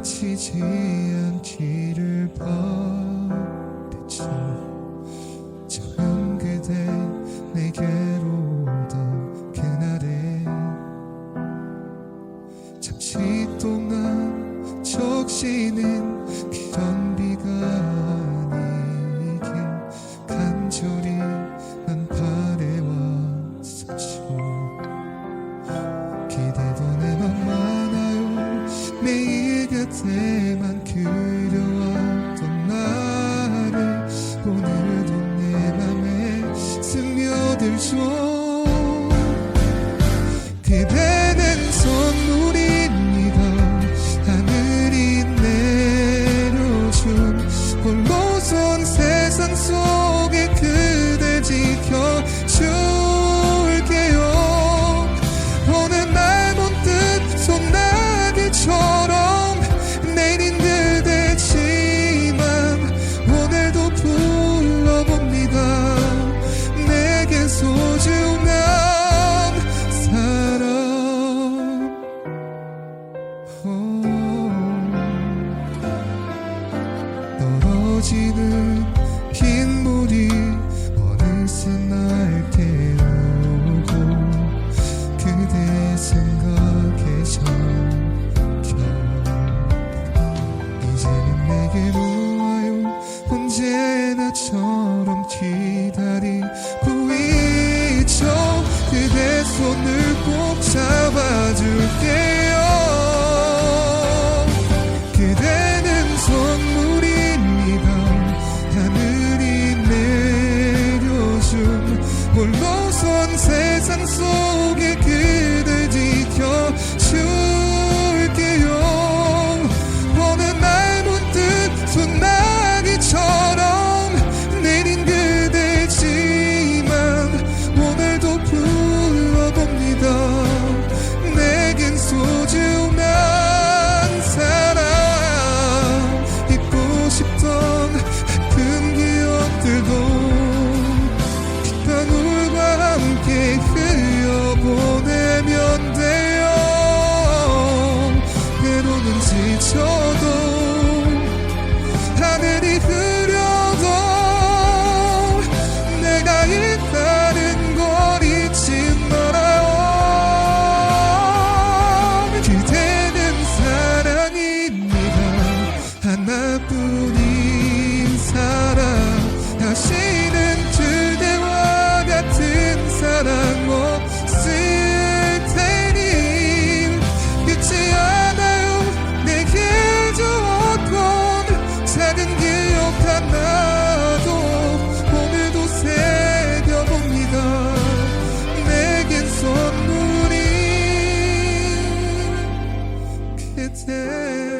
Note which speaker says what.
Speaker 1: 다치지 않기를 바랬죠. 처음 그대 내게로 오던 그날에 잠시 동안 적시는 그런 비 곁에만 그려왔던 나를 오늘도 내 맘에 스며들죠 지는 빗물이 어느새 날 깨우고 그대 생각에 잠겨 이제는 내게 놓아요 언제나처럼 기다리고 있죠 그대 손을 꼭 잡아줄게 senses and souls. told pretend